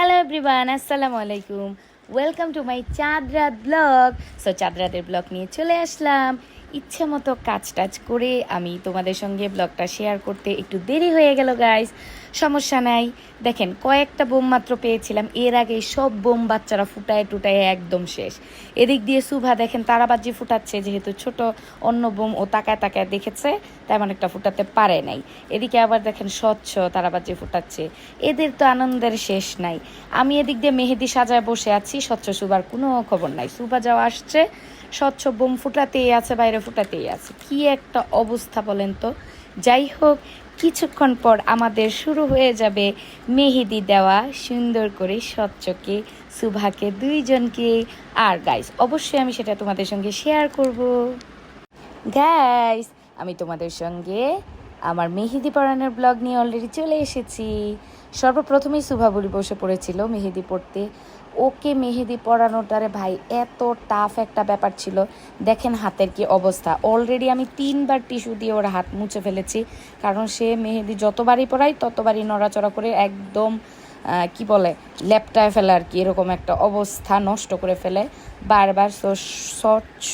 Hello everyone আসসালামু আলাইকুম welcome to my Chand Raat blog so চাঁদরাতের blog নিয়ে চলে আসলাম। ইচ্ছে মতো কাজ টাজ করে আমি তোমাদের সঙ্গে ব্লগটা শেয়ার করতে একটু দেরি হয়ে গেল গাইস সমস্যা নাই। দেখেন, কয়েকটা বোম মাত্র পেয়েছিলাম। এর আগে সব বোম বাচ্চারা ফুটায় টুটায় একদম শেষ। এদিক দিয়ে সুভা, দেখেন, তারাবাজি ফুটাচ্ছে, যেহেতু ছোট, অন্য বোম ও তাকায় তাকায় দেখেছে, তেমন একটা ফুটাতে পারে নাই। এদিকে আবার দেখেন, স্বচ্ছ তারাবাজি ফুটাচ্ছে। এদের তো আনন্দের শেষ নাই। আমি এদিক দিয়ে মেহেদি সাজায় বসে আছি, স্বচ্ছ সুভার কোনো খবর নাই। সুভা যাওয়া আসছে স্বচ্ছ বোম ফুটাতেই আছে, বাইরে ফুটাতেই আছে। কি একটা অবস্থা বলেন তো? যাই হোক, কিছুক্ষণ পর আমাদের শুরু হয়ে যাবে মেহেদি দেওয়া, সুন্দর করে স্বচ্ছকে, সুভাকে দুইজনকে। আর গাইস অবশ্যই আমি সেটা তোমাদের সঙ্গে শেয়ার করব। গাইস আমি তোমাদের সঙ্গে আমার মেহেদি পড়ানোর ব্লগ নিয়ে অলরেডি চলে এসেছি। সর্বপ্রথমেই সুভাবলি বসে পড়েছিল মেহেদি পড়তে। ওকে মেহেদি পরানোটারে ভাই এত টাফ একটা ব্যাপার ছিল। দেখেন হাতের কি অবস্থা। অলরেডি আমি তিনবার টিস্যু দিয়ে ওর হাত মুছে ফেলেছি। কারণ সে মেহেদি যতবারই পড়াই ততবারই নড়াচড়া করে একদম কি বলে ল্যাপটায় ফেলে আর কি, এরকম একটা অবস্থা নষ্ট করে ফেলে। বারবার স্বচ্ছ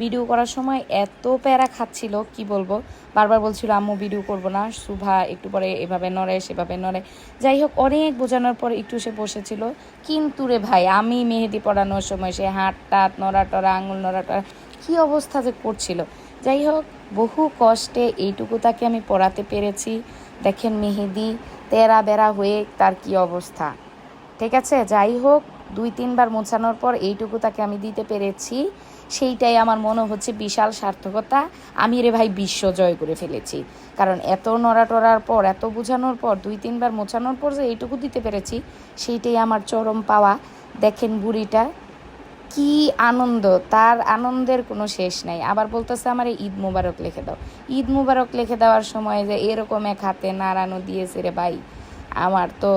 ভিডিও করার সময় এত প্যারা খাচ্ছিল, কি বলব? বারবার বলছিল, আম্মু ভিডিও করব না। শুভা একটু পরে এভাবে নড়ে, সেভাবে নড়ে। যাই হোক, অনেক বোঝানোর পর একটু সে বসেছিল। কিন্তু রে ভাই, আমি মেহেদি পড়ানোর সময় সে হাত টাত, নড়া টড়া, আঙুল নড়া টড়া, কী অবস্থা যে করছিল? যাই হোক, বহু কষ্টে এইটুকু তাকে আমি পড়াতে পেরেছি। দেখেন মেহেদি, তেরা বেড়া হয়ে তার কি অবস্থা। ঠিক আছে? যাই হোক, দুই তিনবার মোছানোর পর এইটুকু তাকে আমি দিতে পেরেছি। সেইটাই আমার মনে হচ্ছে বিশাল সার্থকতা। আমি রে ভাই বিশ্ব জয় করে ফেলেছি। কারণ এত নড়া টড়ার পর, এত বোঝানোর পর, দুই তিনবার মোছানোর পর যে এইটুকু দিতে পেরেছি, সেইটাই আমার চরম পাওয়া। দেখেন বুড়িটা কি আনন্দ? তার আনন্দের কোনো শেষ নাই। আবার বলতেছে, আমার ঈদ মুবারক লিখে দাও। ঈদ মুবারক লিখে দেওয়ার সময় যে এরকম এক হাতে নাড়ানো দিয়েছে রে ভাই, আমার তো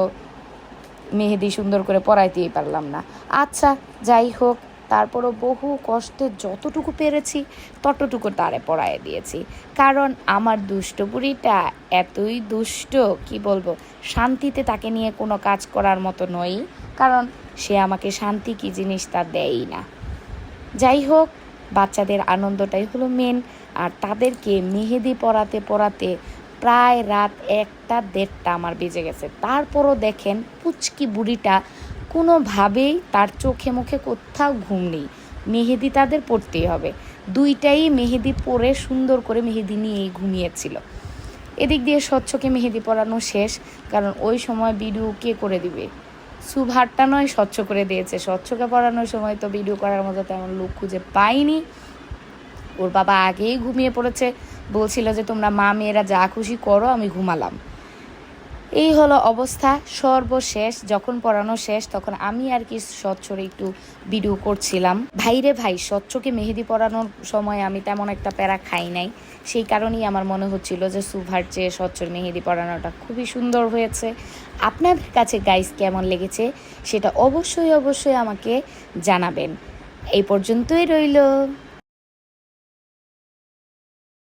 মেহেদি সুন্দর করে পড়াইতেই পারলাম না। আচ্ছা যাই হোক, তারপরও বহু কষ্টে যতটুকু পেরেছি, ততটুকু তারে পড়ায় দিয়েছি। কারণ আমার দুষ্ট বুড়িটা এতই দুষ্ট, কি বলব, শান্তিতে তাকে নিয়ে কোনো কাজ করার মতো নই। কারণ সে আমাকে শান্তি কি জিনিস তা দেয়ই না। যাই হোক, বাচ্চাদের আনন্দটাই হলো মেন আর তাদেরকে মেহেদি পড়াতে পড়াতে প্রায় রাত একটা, দেড়টা আমার বেজে গেছে। তারপরও দেখেন পুচকি বুড়িটা কোনোভাবেই তার চোখে মুখে কোথাও ঘুম নেই। মেহেদি তাদের পড়তেই হবে। দুইটাই মেহেদি পরে সুন্দর করে মেহেদি নিয়েই ঘুমিয়েছিল। এদিক দিয়ে স্বচ্ছকে মেহেদি পরানো শেষ, কারণ ওই সময় ভিডিও কে করে দিবে? সুভারটা নয়, স্বচ্ছ করে দিয়েছে। স্বচ্ছকে পড়ানোর সময় তো ভিডিও করার মতো তেমন লোক খুঁজে পাইনি। ওর বাবা আগেই ঘুমিয়ে পড়েছে। বলছিল যে, তোমরা মা মেয়েরা যা খুশি করো, আমি ঘুমালাম। এই হলো অবস্থা, সর্বশেষ, যখন পড়ানো শেষ, তখন আমি আর কি স্বচ্ছরে একটু ভিডিও করছিলাম। ভাইরে ভাই, স্বচ্ছকে মেহেদি পড়ানোর সময় আমি তেমন একটা প্যারা খাই নাই। সেই কারণেই আমার মনে হচ্ছিল যে সুভার চেয়ে স্বচ্ছর মেহেদি পড়ানোটা খুবই সুন্দর হয়েছে। আপনাদের কাছে গাইস কেমন লেগেছে সেটা অবশ্যই অবশ্যই আমাকে জানাবেন। এই পর্যন্তই রইল।